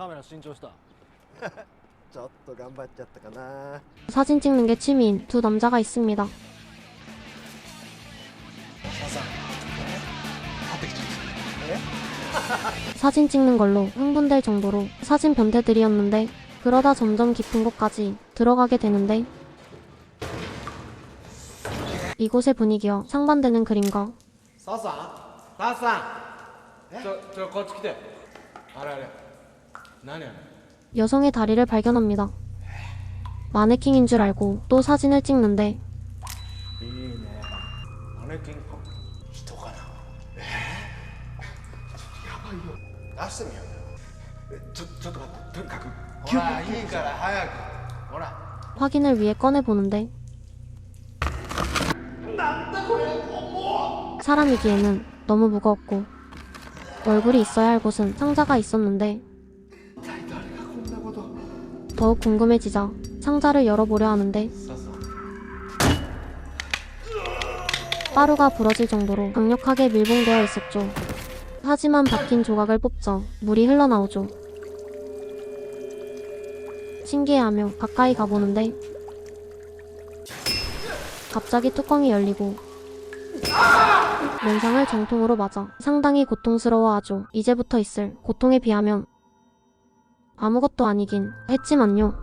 カメラ新調したちょっと頑張っちゃったかな 사진 찍는 게 취미인 두 남자가 있습니다. 買ってきちゃっ 사진 찍는 걸로 흥분될 정도로 사진 변태들이었는데 그러다 점점 깊은 곳까지 들어가게 되는데 이곳의 분위기와 상반되는 그림과 サさんサさんちょちょこっち来 여성의 다리를 발견합니다. 마네킹인 줄 알고 또 사진을 찍는데 확인을 위해 꺼내보는데 사람이기에는 너무 무겁고 얼굴이 있어야 할 곳은 상자가 있었는데 더욱 궁금해지자 상자를 열어보려 하는데 빠루가 부러질 정도로 강력하게 밀봉되어 있었죠. 하지만 박힌 조각을 뽑자 물이 흘러나오죠. 신기해하며 가까이 가보는데 갑자기 뚜껑이 열리고 면상을 정통으로 맞아 상당히 고통스러워하죠. 이제부터 있을 고통에 비하면 아무것도 아니긴 했지만요.